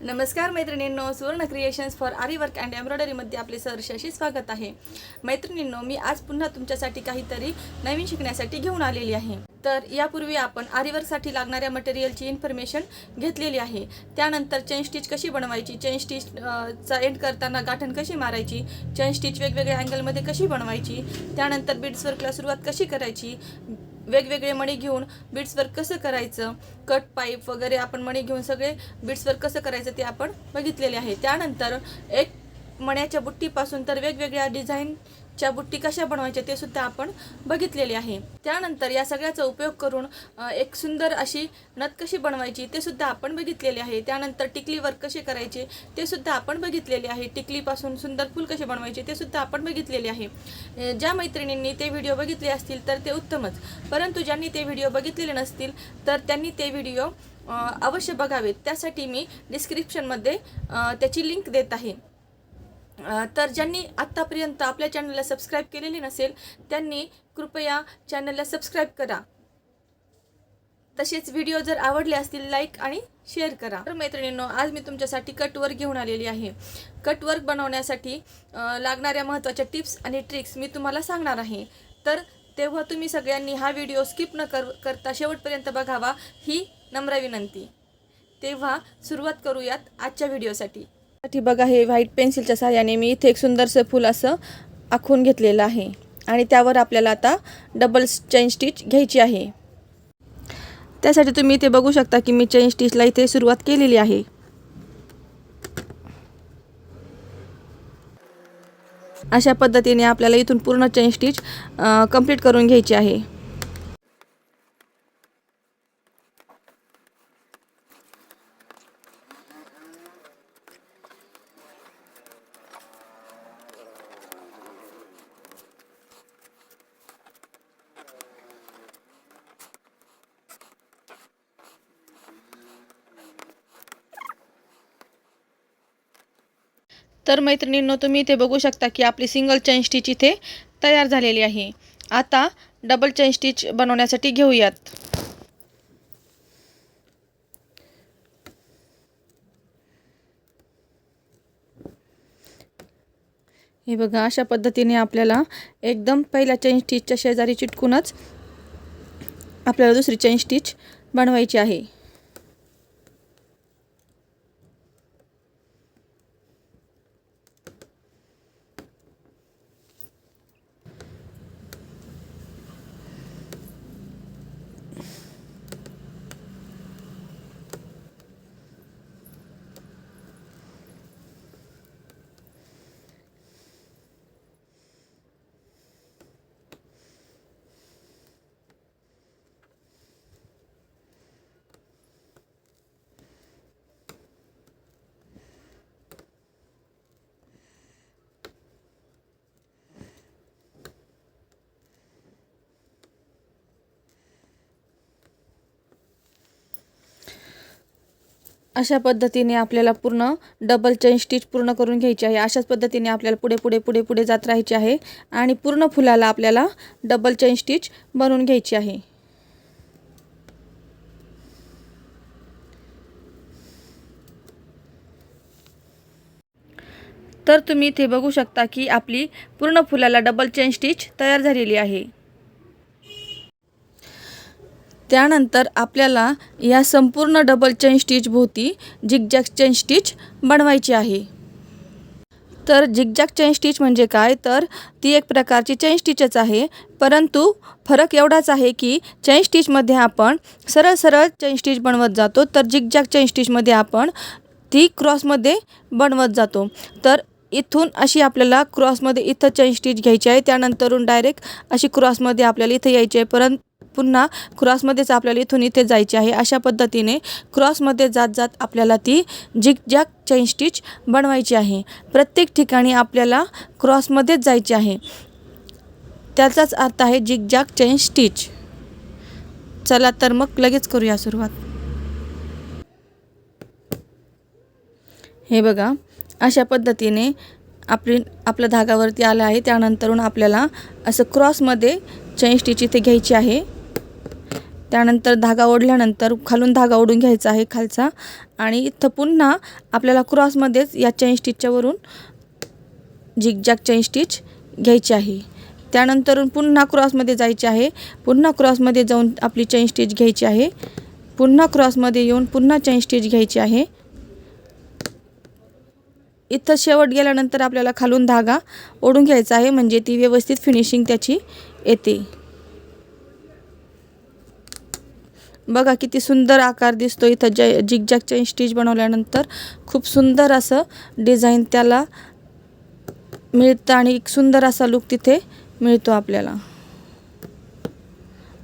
नमस्कार मैत्रिणींनो Suvarna creations for aari work and एम्ब्रॉयडरीमध्ये आपले सहर्षाशी स्वागत आहे. मैत्रिणींनो मी आज पुन्हा तुमच्यासाठी काहीतरी नवीन शिकण्यासाठी घेऊन आलेली आहे. तर यापूर्वी आपण आरीवर्कसाठी लागणाऱ्या मटेरियलची इन्फॉर्मेशन घेतलेली आहे. त्यानंतर चेन स्टिच कशी बनवायची? चेन स्टिच चा एंड करताना गाठण कशी मारायची? चेन स्टिच वेगवेगळ्या अँगलमध्ये कशी बनवायची? त्यानंतर बीड्स वर्कला सुरुवात कशी करायची? वेगवेगळे मणी घेऊन बीट्सवर कसं करायचं? कट पाईप वगैरे आपण मणी घेऊन सगळे बीट्सवर कसं करायचं ते आपण बघितलेले आहे. त्यानंतर एक मण्याच्या बुट्टीपासून तर वेगवेगळ्या डिझाईन च्या बुट्टी कशा बनवायच्या ते सुद्धा आपण बघितलेले आहे. त्यानंतर या सगळ्याचा उपयोग करून एक सुंदर अशी नथ कशी बनवायची ते सुद्धा आपण बघितलेले आहे. त्यानंतर टिकली वर्क कसे करायचे ते सुद्धा आपण बघितलेले आहे. टिकलीपासून सुंदर फूल कसे बनवायचे ते सुद्धा आपण बघितलेले आहे. ज्या मैत्रिणींनी ते व्हिडिओ बघितले असतील तर ते उत्तमच. परंतु ज्यांनी ते व्हिडिओ बघितलेले नसतील तर त्यांनी ते व्हिडिओ अवश्य बघावेत. त्यासाठी मी डिस्क्रिप्शनमध्ये त्याची लिंक देत आहे. तर ज्यांनी आत्तापर्यंत आपल्या चॅनलला सबस्क्राईब केलेली नसेल त्यांनी कृपया चॅनलला सबस्क्राईब करा. तसेच व्हिडिओ जर आवडले असतील लाईक आणि शेअर करा. तर मैत्रिणींनो आज मी तुमच्यासाठी कटवर्क घेऊन आलेली आहे. कटवर्क बनवण्यासाठी लागणाऱ्या महत्त्वाच्या टिप्स आणि ट्रिक्स मी तुम्हाला सांगणार आहे. तर तेव्हा तुम्ही सगळ्यांनी हा व्हिडिओ स्किप न कर करता शेवटपर्यंत बघावा ही नम्र विनंती. तेव्हा सुरुवात करूयात आजच्या व्हिडिओसाठी साठी बघा हे व्हाईट पेन्सिलच्या सहाय्याने मी इथे एक सुंदरसं फूल असं आखून घेतलेलं आहे. आणि त्यावर आपल्याला आता डबल चेन स्टिच घ्यायची आहे. त्यासाठी तुम्ही इथे बघू शकता की मी चेन स्टिचला इथे सुरुवात केलेली आहे. अशा पद्धतीने आपल्याला इथून पूर्ण चेन स्टिच कंप्लीट करून घ्यायची आहे. तर मैत्रिणींनो तुम्ही इथे बघू शकता की आपली सिंगल चैन स्टिच इथे तयार झालेली आहे. आता डबल चैन स्टिच बनवण्यासाठी घेऊयात. हे बघा अशा पद्धतीने आपल्याला एकदम पहिल्या चैन स्टिचच्या शेजारी चिटकूनच आपल्याला दुसरी चैन स्टिच बनवायची आहे. अशा पद्धतीने आपल्याला पूर्ण डबल चेन स्टिच पूर्ण करून घ्यायची आहे. अशाच पद्धतीने आपल्याला पुढे पुढे पुढे पुढे जात राहायचे आहे. आणि पूर्ण फुलाला आपल्याला डबल चेन स्टिच बनवून घ्यायची आहे. तर तुम्ही इथे बघू शकता की आपली पूर्ण फुलाला डबल चेन स्टिच तयार झालेली आहे. त्यानंतर आपल्याला या संपूर्ण डबल चेन स्टिच भोवती झिगझॅग चेन स्टिच बनवायची आहे. तर झिगझॅग चेन स्टिच म्हणजे काय? तर ती एक प्रकारची चेन स्टिचच आहे. परंतु फरक एवढाच आहे की चेन स्टिचमध्ये आपण सरळ सरळ चेन स्टिच बनवत जातो. तर झिगझॅग चेन स्टिचमध्ये आपण ती क्रॉसमध्ये बनवत जातो. तर इथून अशी आपल्याला क्रॉसमध्ये इथं चेन स्टिच घ्यायची आहे. त्यानंतरून डायरेक्ट अशी क्रॉसमध्ये आपल्याला इथं यायची आहे. परंतु पुन्हा क्रॉसमध्येच आपल्याला इथून इथे जायचे आहे. अशा पद्धतीने क्रॉसमध्ये जात जात आपल्याला ती झिगझॅग चैन स्टिच बनवायची आहे. प्रत्येक ठिकाणी आपल्याला क्रॉसमध्येच जायचे आहे. त्याचाच अर्थ आहे झिगझॅग चैन स्टिच चला तर मग लगेच करूया सुरुवात. हे बघा अशा पद्धतीने आपली आपला धागावरती आला आहे. त्यानंतरून आपल्याला असं क्रॉसमध्ये चैन स्टिच इथे घ्यायची आहे. त्यानंतर धागा ओढल्यानंतर खालून धागा ओढून घ्यायचा आहे खालचा. आणि इथं पुन्हा आपल्याला क्रॉसमध्येच या चैन स्टिचच्यावरून वरून चैन स्टिच घ्यायची आहे. त्यानंतरून पुन्हा क्रॉसमध्ये जायचे आहे. पुन्हा क्रॉसमध्ये जाऊन आपली चैन स्टिच घ्यायची आहे. पुन्हा क्रॉसमध्ये येऊन पुन्हा चैन स्टिच घ्यायची आहे. इथं शेवट गेल्यानंतर आपल्याला खालून धागा ओढून घ्यायचा आहे म्हणजे ती व्यवस्थित फिनिशिंग त्याची येते. बघा किती सुंदर आकार दिसतो इथं जय जिगजॅग स्टिच बनवल्यानंतर. खूप सुंदर असं डिझाईन त्याला मिळतं आणि एक सुंदर असा लुक तिथे मिळतो आपल्याला.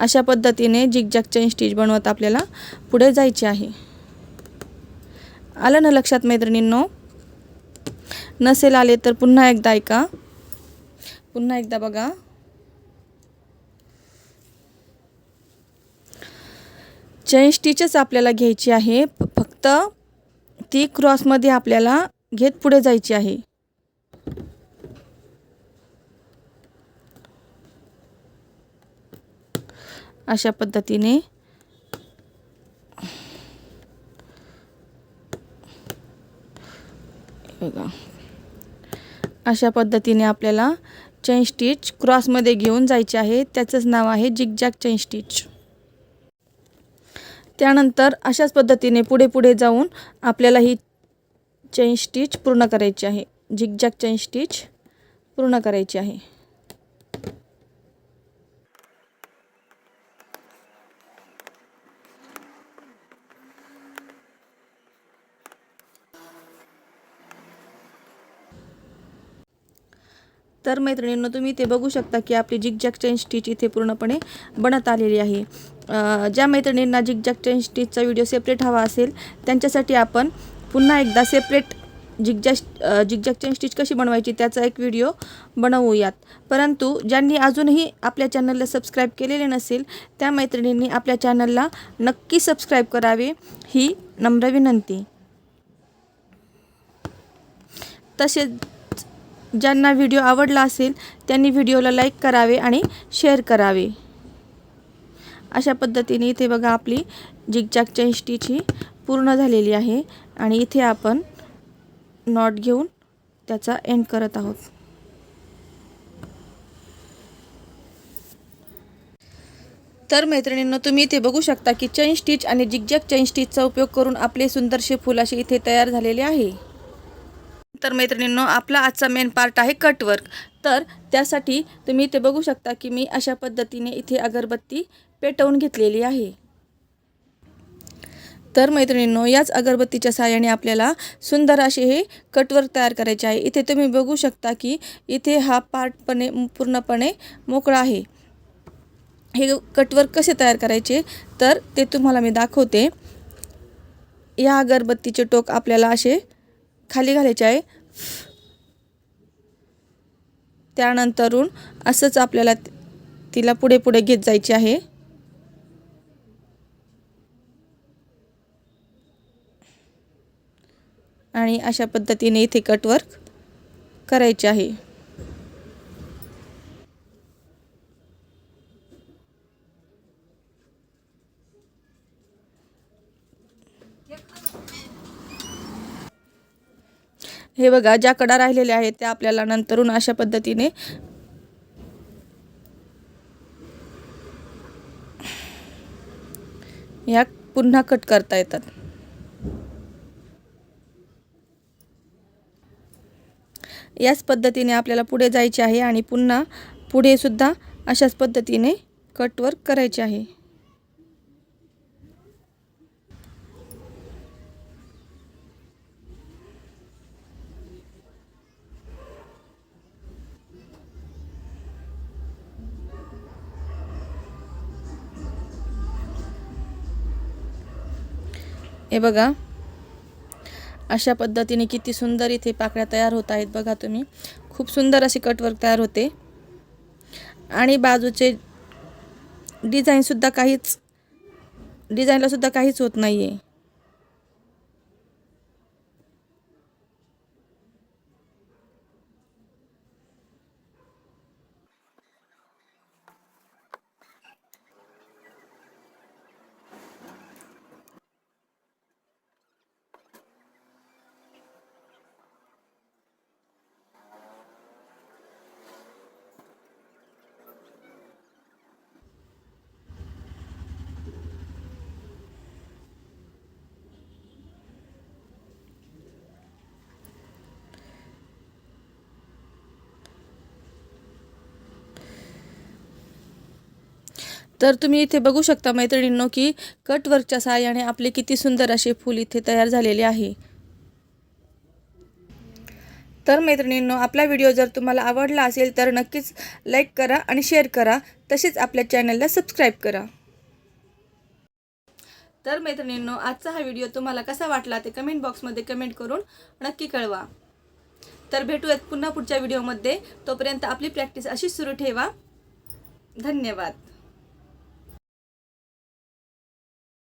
अशा पद्धतीने जिगजॅग स्टिच बनवत आपल्याला पुढे जायचे आहे. आलं ना लक्षात मैत्रिणींनो? नसेल आले तर पुन्हा एकदा ऐका. पुन्हा एकदा बघा. चैन स्टिचच आपल्याला घ्यायची आहे. फक्त ती क्रॉसमध्ये आपल्याला घेत पुढे जायची आहे. अशा पद्धतीने. बघा. अशा पद्धतीने आपल्याला चैन स्टिच क्रॉसमध्ये घेऊन जायचे आहे. त्याचंच नाव आहे जिगजॅग चैन स्टिच त्यानंतर अशाच पद्धतीने पुढे पुढे जाऊन आपल्याला ही चैन स्टिच पूर्ण करायची आहे. झिगझॅग चैन स्टिच पूर्ण करायची आहे. तर मैत्रिणींनो तुम्ही ते बघू शकता की आपली जिगजॅग चेन स्टिच इथे पूर्णपणे बनत आलेली आहे. ज्या मैत्रिणींना जिग चेन स्टिचचा व्हिडिओ सेपरेट हवा असेल त्यांच्यासाठी आपण पुन्हा एकदा separate zigzag zigzag chain stitch कशी बनवायची त्याचा एक व्हिडिओ बनवूयात. परंतु ज्यांनी अजूनही आपल्या चॅनलला सबस्क्राईब केलेले नसेल त्या मैत्रिणींनी आपल्या चॅनलला नक्की सबस्क्राईब करावे ही नम्र विनंती. तसेच ज्यांना व्हिडिओ आवडला असेल त्यांनी व्हिडिओला लाईक करावे आणि शेअर करावे. अशा पद्धतीने इथे बघा आपली जिगजॅग चैन ही पूर्ण झालेली आहे आणि इथे आपण नॉट घेऊन त्याचा एंड करत आहोत. तर मैत्रिणींनो तुम्ही इथे बघू शकता की चैन स्टिच आणि जिगजॅग चैन स्टिचचा उपयोग करून आपले सुंदरसे फुलाशी असे इथे तयार झालेले आहे. तर मैत्रिणींनो आपला आजचा मेन पार्ट आहे कटवर्क तर त्यासाठी तुम्ही इथे बघू शकता की मी अशा पद्धतीने इथे अगरबत्ती पेटवून घेतलेली आहे. तर मैत्रिणींनो याच अगरबत्तीच्या साहाय्याने आपल्याला सुंदर असे हे कटवर्क तयार करायचे आहे. इथे तुम्ही बघू शकता की इथे हा पार्टपणे पूर्णपणे मोकळा आहे. हे कटवर्क कसे तयार करायचे? तर ते तुम्हाला मी दाखवते. या अगरबत्तीचे टोक आपल्याला असे खाली घालायचे आहे. त्यानंतरून असंच आपल्याला तिला पुढे पुढे घेत जायचे आहे. आणि अशा पद्धतीने इथे कटवर्क करायचे आहे. हे बघा ज्या कडा राहिलेल्या आहेत त्या आपल्याला नंतरून अशा पद्धतीने या पुन्हा कट करता येतात. याच पद्धतीने आपल्याला पुढे जायचे आहे आणि पुन्हा पुढे सुद्धा अशाच पद्धतीने कटवर करायचे आहे. हे बघा. अशा पद्धतीने किती सुंदर इथे पाकळ्या तयार होत आहेत बघा तुम्ही. खूप सुंदर अशी कटवर्क तयार होते. आणि बाजूचे डिझाईनसुद्धा काहीच डिझाईनलासुद्धा काहीच होत नाही आहे तर तुम्ही इथे बघू शकता मैत्रिणींनो की कटवर्कच्या सहाय्याने आपले किती सुंदर असे फूल इथे तयार झालेले आहे. तर मैत्रिणींनो आपला व्हिडिओ जर तुम्हाला आवडला असेल तर नक्कीच लाईक करा आणि शेअर करा. तसेच आपल्या चॅनलला सबस्क्राईब करा. तर मैत्रिणींनो आजचा हा व्हिडिओ तुम्हाला कसा वाटला ते कमेंट बॉक्समध्ये कमेंट करून नक्की कळवा. तर भेटूयात पुन्हा पुढच्या व्हिडिओमध्ये. तोपर्यंत आपली प्रॅक्टिस अशीच सुरू ठेवा. धन्यवाद.